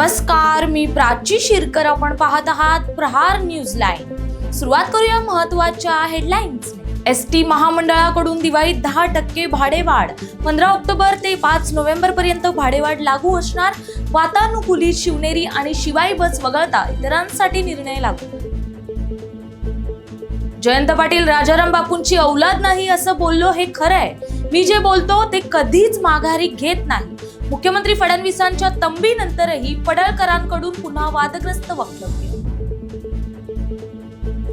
नमस्कार मी प्राची शिरकर. आपण पाहत आहात प्रहार न्यूज लाईन. सुरुवात करूया महत्त्वाच्या हेडलाईन्स एस टी महामंडळाकडून दिवाळीत दहा टक्के भाडेवाढ. पंधरा ऑक्टोबर ते पाच नोव्हेंबर पर्यंत भाडेवाढ लागू असणार. वातानुकूलित शिवनेरी आणि शिवाई बस वगळता इतरांसाठी निर्णय लागू. जयंत पाटील राजाराम बापूंची औलाद नाही असं बोललो हे खरंय. मी जे बोलतो ते कधीच माघारी घेत नाही. मुख्यमंत्री फडणवीसांच्या तंबीनंतरही पडळकरांकडून पुन्हा वादग्रस्त वक्तव्य.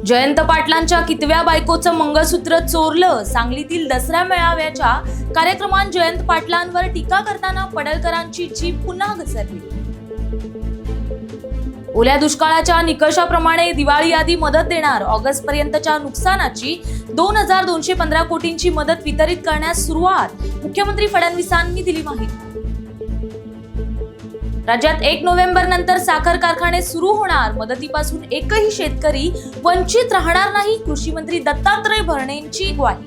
जयंत पाटलांच्या कितव्या बायकोचं मंगळसूत्र चोरलं सांगलीतील दसरा मेळाव्याच्या कार्यक्रमात जयंत पाटलांवर टीका करताना पडळकरांची जीभ पुन्हा घसरली. ओल्या दुष्काळाच्या निकषाप्रमाणे दिवाळी आधी मदत देणार ऑगस्ट पर्यंतच्या नुकसानाची दोन हजार दोनशे पंधरा कोटींची मदत वितरित करण्यास सुरुवात मुख्यमंत्री फडणवीसांनी दिली माहिती. राज्यात एक नोव्हेंबर नंतर साखर कारखाने सुरू होणार. मदतीपासून एकही शेतकरी वंचित राहणार नाही कृषी मंत्री दत्तात्रय भरणेंची ग्वाही.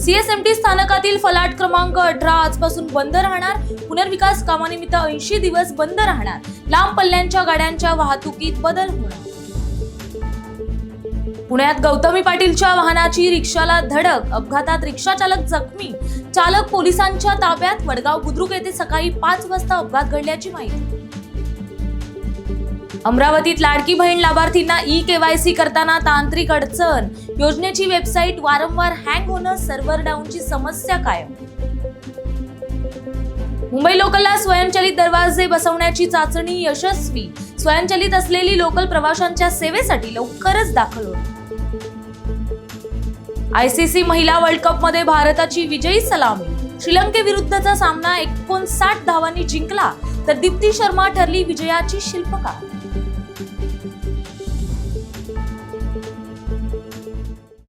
सीएसएमटी स्थानकातील फलाट क्रमांक अठरा आजपासून बंद राहणार. पुनर्विकास कामानिमित्त ऐंशी दिवस बंद राहणार. लांब पल्ल्यांच्या गाड्यांच्या वाहतुकीत बदल होणार. पुण्यात गौतमी पाटीलच्या वाहनाची रिक्षाला धडक अपघातात रिक्षा चालक जखमी. चालक पोलिसांच्या ताब्यात वडगाव बुद्रुक येथे सकाळी पाच वाजता अपघात घडल्याची माहिती. अमरावतीत लाडकी बहीण लाभार्थींना ई केवायसी करताना तांत्रिक अडचण. योजनेची वेबसाईट वारंवार हँग होणं सर्व्हर डाऊनची समस्या कायम. मुंबई लोकलला स्वयंचलित दरवाजे बसवण्याची चाचणी यशस्वी. स्वयंचलित असलेली लोकल प्रवाशांच्या सेवेसाठी लवकरच दाखल होईल आयसीसी महिला वर्ल्ड कपमध्ये भारताची विजयी सलामी. श्रीलंकेविरुद्धचा सामना एकोणसाठ धावांनी जिंकला तर दीप्ती शर्मा ठरली विजयाची शिल्पकार.